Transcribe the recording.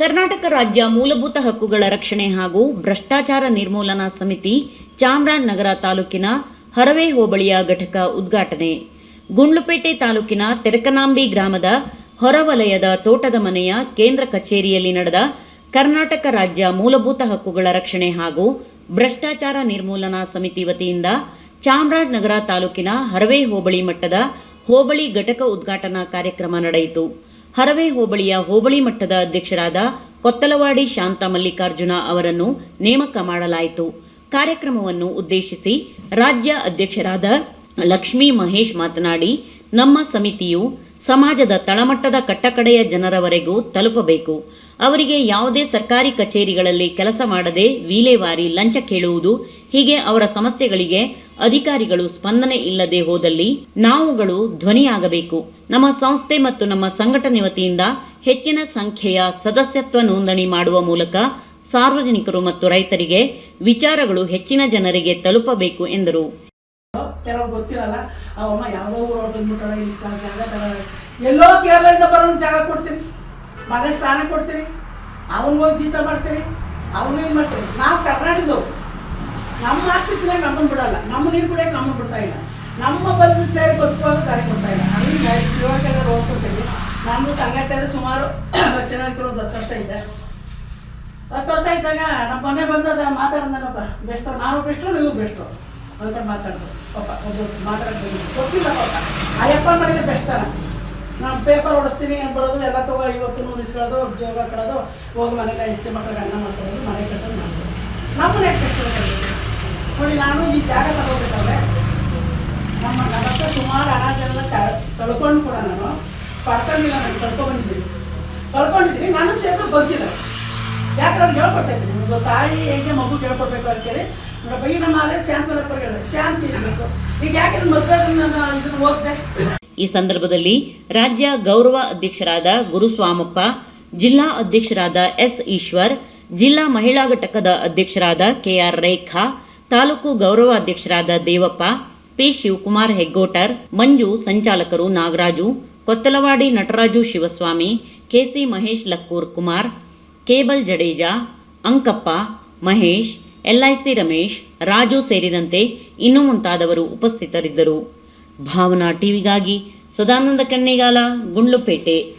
ಕರ್ನಾಟಕ ರಾಜ್ಯ ಮೂಲಭೂತ ಹಕ್ಕುಗಳ ರಕ್ಷಣೆ ಹಾಗೂ ಭ್ರಷ್ಟಾಚಾರ ನಿರ್ಮೂಲನಾ ಸಮಿತಿ ಚಾಮರಾಜನಗರ ತಾಲೂಕಿನ ಹರವೆ ಹೋಬಳಿಯ ಘಟಕ ಉದ್ಘಾಟನೆ. ಗುಂಡ್ಲುಪೇಟೆ ತಾಲೂಕಿನ ತೆರಕನಾಂಬಿ ಗ್ರಾಮದ ಹೊರವಲಯದ ತೋಟದ ಮನೆಯ ಕೇಂದ್ರ ಕಚೇರಿಯಲ್ಲಿ ನಡೆದ ಕರ್ನಾಟಕ ರಾಜ್ಯ ಮೂಲಭೂತ ಹಕ್ಕುಗಳ ರಕ್ಷಣೆ ಹಾಗೂ ಭ್ರಷ್ಟಾಚಾರ ನಿರ್ಮೂಲನಾ ಸಮಿತಿ ವತಿಯಿಂದ ಚಾಮರಾಜನಗರ ತಾಲೂಕಿನ ಹರವೆ ಹೋಬಳಿ ಮಟ್ಟದ ಹೋಬಳಿ ಘಟಕ ಉದ್ಘಾಟನಾ ಕಾರ್ಯಕ್ರಮ ನಡೆಯಿತು. ಹರವೆ ಹೋಬಳಿಯ ಹೋಬಳಿ ಮಟ್ಟದ ಅಧ್ಯಕ್ಷರಾದ ಕೊತ್ತಲವಾಡಿ ಶಾಂತ ಮಲ್ಲಿಕಾರ್ಜುನ ಅವರನ್ನು ನೇಮಕ ಮಾಡಲಾಯಿತು. ಕಾರ್ಯಕ್ರಮವನ್ನು ಉದ್ದೇಶಿಸಿ ರಾಜ್ಯ ಅಧ್ಯಕ್ಷರಾದ ಲಕ್ಷ್ಮೀ ಮಹೇಶ್ ಮಾತನಾಡಿ, ನಮ್ಮ ಸಮಿತಿಯು ಸಮಾಜದ ತಳಮಟ್ಟದ ಕಟ್ಟಕಡೆಯ ಜನರವರೆಗೂ ತಲುಪಬೇಕು. ಅವರಿಗೆ ಯಾವುದೇ ಸರ್ಕಾರಿ ಕಚೇರಿಗಳಲ್ಲಿ ಕೆಲಸ ಮಾಡದೆ ವಿಲೇವಾರಿ ಲಂಚ ಕೇಳುವುದು ಹೀಗೆ ಅವರ ಸಮಸ್ಯೆಗಳಿಗೆ ಅಧಿಕಾರಿಗಳು ಸ್ಪಂದನೆ ಇಲ್ಲದೆ ಹೋದಲ್ಲಿ ನಾವುಗಳು ಧ್ವನಿಯಾಗಬೇಕು. ನಮ್ಮ ಸಂಸ್ಥೆ ಮತ್ತು ನಮ್ಮ ಸಂಘಟನೆ ವತಿಯಿಂದ ಹೆಚ್ಚಿನ ಸಂಖ್ಯೆಯ ಸದಸ್ಯತ್ವ ನೋಂದಣಿ ಮಾಡುವ ಮೂಲಕ ಸಾರ್ವಜನಿಕರು ಮತ್ತು ರೈತರಿಗೆ ವಿಚಾರಗಳು ಹೆಚ್ಚಿನ ಜನರಿಗೆ ತಲುಪಬೇಕು ಎಂದರು. ಎಲ್ಲೋ ಕೇರಳದಿಂದ ಬರೋಣ, ಜಾಗ ಕೊಡ್ತೀನಿ. ಮನೆ ಸ್ಥಾನ ಕೊಡ್ತೀರಿ ಅವನಿಗೋಗಿ ಜೀತ ಮಾಡ್ತೀರಿ ಅವನು ಏನು ಮಾಡ್ತೀರಿ. ನಾವು ಕರ್ನಾಟಕದವ್ರು. ನಮ್ಮ ಆಸ್ತಿ ನಮ್ಮನ್ನು ಬಿಡಲ್ಲ. ನಮ್ಮ ನೀರು ಕುಡಿಯೋಕೆ ನಮ್ಮನ್ನು ಬಿಡ್ತಾ ಇಲ್ಲ. ನಮ್ಮ ಬದುಕು ಸೇರಿ ಬದುಕೋದು ಕಾರ್ಯ ಕೊಡ್ತಾ ಇಲ್ಲ. ಹಂಗೆ ಇವಾಗೆಲ್ಲ ಓದ್ಕೊತೀವಿ ನಮ್ಮದು ಸಂಘಟನೆ ಸುಮಾರು ಲಕ್ಷಣ ಒಂದು ಹತ್ತು ವರ್ಷ ಇದೆ. ಹತ್ತು ವರ್ಷ ಇದ್ದಾಗ ನಮ್ಮ ಮನೆ ಬಂದದ ಮಾತಾಡ್ದನಪ್ಪ. ಬೆಸ್ಟು ನಾವು ಬೆಸ್ಟು ನೀವು ಬೆಸ್ಟು ಅದಕ್ಕೆ ಮಾತಾಡ್ದು. ಪಾಪ, ಒಬ್ಬರು ಮಾತಾಡ್ತೀನಿ ಗೊತ್ತಿಲ್ಲ ಪಾಪ. ಆ ಯಪ್ಪ ಮಾಡಿದ್ರೆ ಬೆಸ್ಟಾನ ನಾನು ಪೇಪರ್ ಓಡಿಸ್ತೀನಿ ಅಂದ್ಬಿಡೋದು ಎಲ್ಲ ತಗೋ ಇವತ್ತು ನೂರು ಇಸ್ಕೊಳ್ಳೋದು ಜೋಗ ಕಳೋದು ಹೋಗಿ ಮನೆಗೆ ಹೆಂಡತಿ ಮಕ್ಕಳಿಗೆ ಅನ್ನ ಮಾಡ್ಕೊಳ್ಳೋದು ಮನೆ ಕಟ್ಟೋದು ಮಾಡ್ಬೋದು ಯಾಕೆ ಕಟ್ಕೊಳ್ಳೋದು ನೋಡಿ, ನಾನು ಈ ಜಾಗ ತಗೋಬೇಕಾದ್ರೆ ನಮ್ಮ ನನ್ನ ಸುಮಾರು ಸುಮಾರು ಜನ ಕಳ್ಕೊಂಡು ಕೂಡ ನಾನು ಪಡ್ಕೊಂಡಿಲ್ಲ ನಾನು ಕಳ್ಕೊಂಡ್ಬಂದಿದ್ದೀನಿ ಕಳ್ಕೊಂಡಿದ್ದೀನಿ ನಾನು ಸೇರಿದ್ರೆ ಬಂದಿಲ್ಲ ಯಾಕಂದ್ರೆ ಅವ್ರಿಗೆ ಹೇಳ್ಕೊಡ್ತಾ ಇದ್ದೀನಿ? ಒಂದು ತಾಯಿ ಹೇಗೆ ಮಗು ಹೇಳ್ಕೊಡ್ಬೇಕು ಅಂತ ಕೇಳಿ. ನೋಡಪ್ಪ, ಈ ನಮ್ಮ ಆದರೆ ಶಾಂತಿ ಹೇಳಿದೆ ಶಾಂತಿ ಇರಬೇಕು. ಈಗ ಯಾಕೆ ನನ್ನ ಮದುವೆ ನಾನು ಇದನ್ನು ಓದಿದೆ ಈ ಸಂದರ್ಭದಲ್ಲಿ ರಾಜ್ಯ ಗೌರವ ಅಧ್ಯಕ್ಷರಾದ ಗುರುಸ್ವಾಮಪ್ಪ, ಜಿಲ್ಲಾ ಅಧ್ಯಕ್ಷರಾದ ಎಸ್ ಈಶ್ವರ್, ಜಿಲ್ಲಾ ಮಹಿಳಾ ಘಟಕದ ಅಧ್ಯಕ್ಷರಾದ ಕೆಆರ್ ರೇಖಾ, ತಾಲೂಕು ಗೌರವ ಅಧ್ಯಕ್ಷರಾದ Devappa, P Shivakumar Heggotar, Manju ಸಂಚಾಲಕರು Nagaraju, Kothalavadi Nataraju Shivaswamy, KC Mahesh Lakkur Kumar, cable Jadeja, Ankappa, Mahesh LIC Ramesh, Raju ಸೇರಿದಂತೆ ಇನ್ನೂ ಮುಂತಾದವರು ಉಪಸ್ಥಿತರಿದ್ದರು. ಭಾವನಾ ಟಿವಿಗಾಗಿ ಸದಾನಂದ ಕಣ್ಣೇಗಾಲ ಗುಂಡ್ಲುಪೇಟೆ.